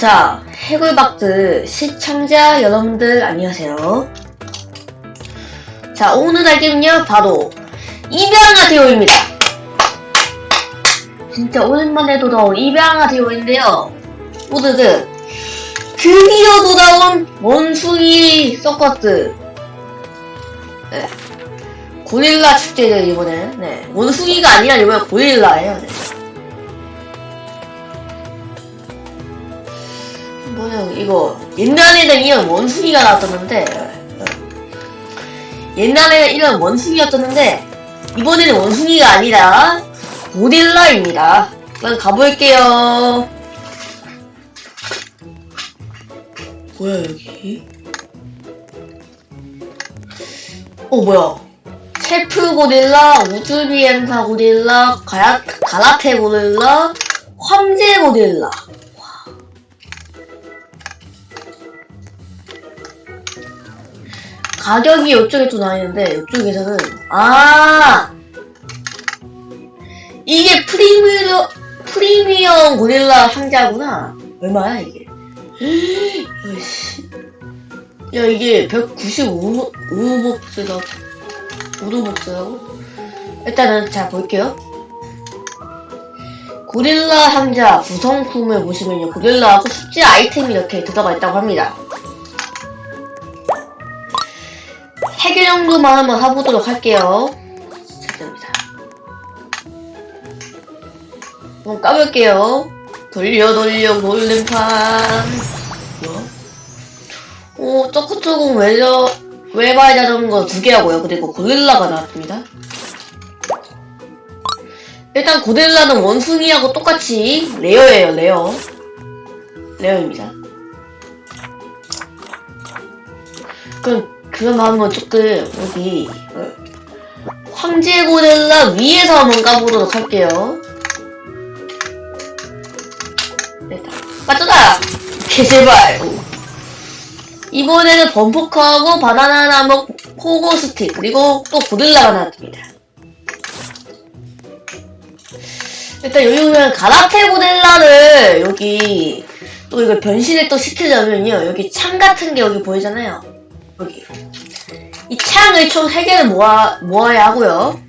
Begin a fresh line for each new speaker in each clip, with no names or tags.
자, 해골박드 시청자 여러분들 안녕하세요. 자, 오늘 할 게임은요, 바로 입양아 대호입니다. 진짜 오랜만에 돌아온 입양아 대호인데요. 오늘은 드디어 돌아온 원숭이 서커스 네. 고릴라 축제를 이번엔 네. 원숭이가 아니라 이번엔 고릴라예요. 네. 뭐냐 이거 옛날에는 이런 원숭이가 나왔었는데 어. 옛날에는 이런 원숭이였었는데 이번에는 원숭이가 아니라 고릴라입니다. 그럼 가볼게요. 뭐야 여기? 어 뭐야? 셰프 고릴라, 우주비엔사 고릴라, 가야, 가라테 고릴라, 황제 고릴라. 가격이 이쪽에 또 나있는데 이쪽에서는 아! 이게 프리미어 프리미엄 고릴라 상자구나. 얼마야 이게. 야 이게 195우복스가 우도복스라고? 일단은 자 볼게요. 고릴라 상자 구성품을 보시면요 고릴라하고 숙제 아이템이 이렇게 들어가 있다고 합니다 정도만 한번 해보도록 할게요. 시작됩니다. 한번 까볼게요. 돌려 돌려 골든판. 뭐야? 오, 쪼꼬쪼공 외저, 외발 자전거 두 개하고요. 그리고 고릴라가 나왔습니다. 일단 고릴라는 원숭이하고 똑같이 레어예요, 레어. 레어입니다. 그럼 그럼 한번 조금 여기 어, 황제 고릴라 위에서 한번 까보도록 할게요. 됐다. 맞춰다! 오케이, 제발! 오. 이번에는 범퍼커하고 바나나 나무 포고 스틱 그리고 또 고릴라가 나왔습니다. 일단 여기 보면 가라테 고릴라를 여기 또 이걸 변신을 또 시키려면요 여기 창 같은 게 여기 보이잖아요 여기 이 창을 총 3개를 모아, 모아야 하고요.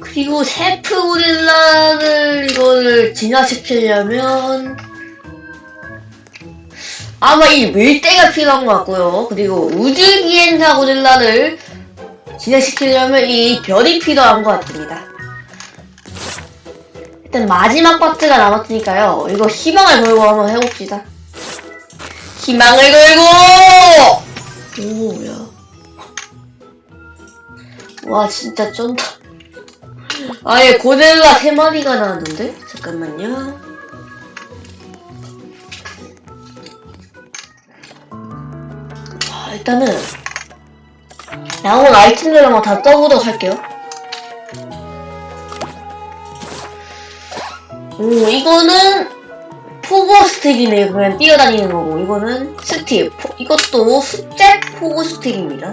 그리고 셰프 고릴라를 이거를 진화시키려면 아마 이 밀대가 필요한 것 같고요. 그리고 우주기엔사 고릴라를 진화시키려면 이 별이 필요한 것 같습니다. 일단 마지막 파트가 남았으니까요. 이거 희망을 걸고 한번 해봅시다. 희망을 걸고! 오야. 와 진짜 쩐다. 아예 고릴라 세 마리가 나왔는데? 잠깐만요. 자, 일단은 나온 아이템들 한번 다 떠보도록 할게요. 오, 이거는 포고 스틱이네요. 그냥 뛰어다니는 거고. 이거는 스틱. 포- 이것도 숙제 포고 스틱입니다.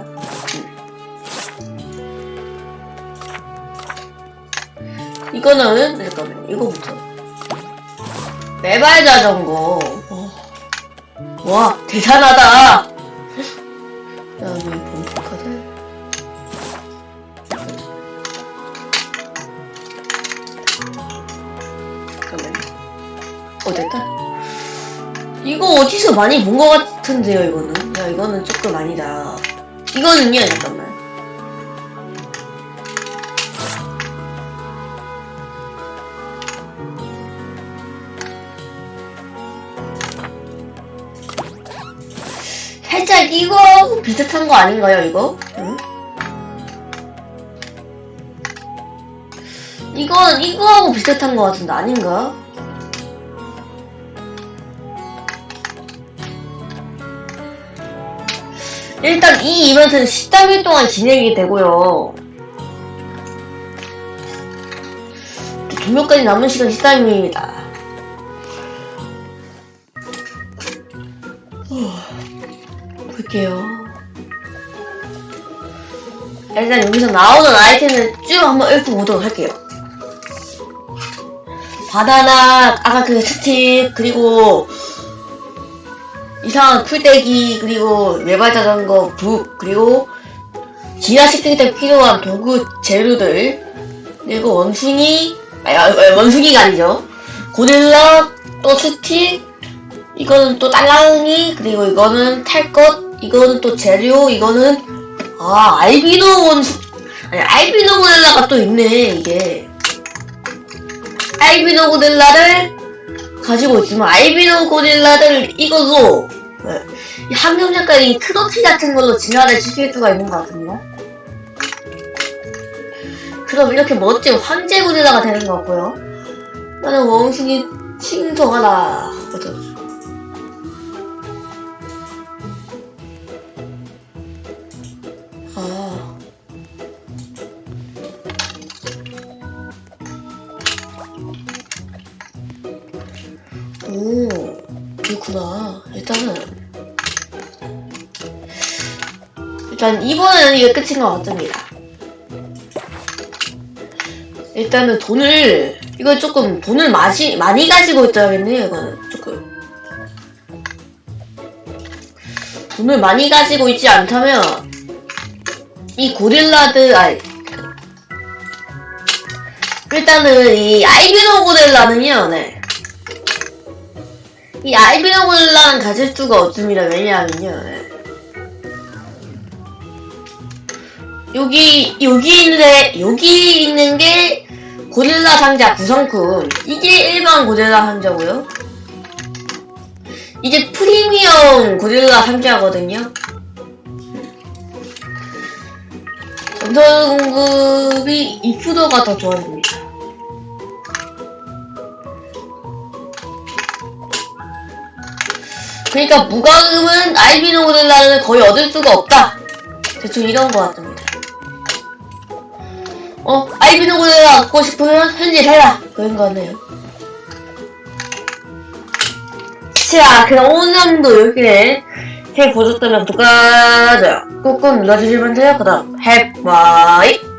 음. 이거는 잠깐만요. 이거부터. 메발 자전거. 어. 와 대단하다. 그다 어 됐다. 이거 어디서 많이 본 것 같은데요 이거는. 야 이거는 조금 아니다. 이거는요 잠깐만. 살짝 이거 비슷한 거 아닌가요 이거? 응? 이건 이거하고 비슷한 거 같은데 아닌가? 일단 이 이벤트는 13일 동안 진행이 되고요. 종료까지 남은 시간 13일입니다. 볼게요. 일단 여기서 나오는 아이템을 쭉 한번 읽고 보도록 할게요. 바나나, 아까 그 스틱, 그리고 이상한 풀떼기, 그리고 외발 자전거, 북, 그리고 지하시킬 때 필요한 도구 재료들, 그리고 원숭이, 아, 아, 원숭이가 아니죠. 고릴라, 또 스틱, 이거는 또 딸랑이, 그리고 이거는 탈 것, 이거는 또 재료, 이거는, 아, 알비노 원숭, 아니, 알비노 고릴라가 또 있네, 이게. 알비노 고릴라를 가지고 있지만, 알비노 고릴라를 이걸로, 네, 이 황금 색깔 이 트로피 같은 걸로 진화를 시킬 수가 있는 것 같습니다. 그럼 이렇게 멋진 황제 고릴라가 되는 것 같고요. 나는 원숭이 칭송하다. 보자. 그렇구나. 일단은. 일단 이번에는 이게 끝인 것 같습니다. 일단은 돈을, 이거 조금 돈을 마시, 많이 가지고 있어야겠네요, 이거는. 조금. 돈을 많이 가지고 있지 않다면, 이 고릴라들, 아니, 일단은 이 알비노 고릴라는요, 네. 이 알비노 고릴라는 가질 수가 없습니다. 왜냐하면요, 네. 여기, 여기 있는데, 여기 있는 게 고릴라 상자 구성품. 이게 일반 고릴라 상자고요. 이게 프리미엄 고릴라 상자거든요. 전설 공급이 2%가 더 좋아집니다. 그러니까 무과금은 알비노 고릴라를 거의 얻을 수가 없다. 대충 이런 것 같습니다. 어, 알비노 고릴라 얻고 싶으면 현질 해라. 그런 거 같네요. 자, 그럼 오늘도 이렇게 해보셨다면 구독과 좋아요 꾹꾹 눌러주시면 돼요. 그 다음, 해바이!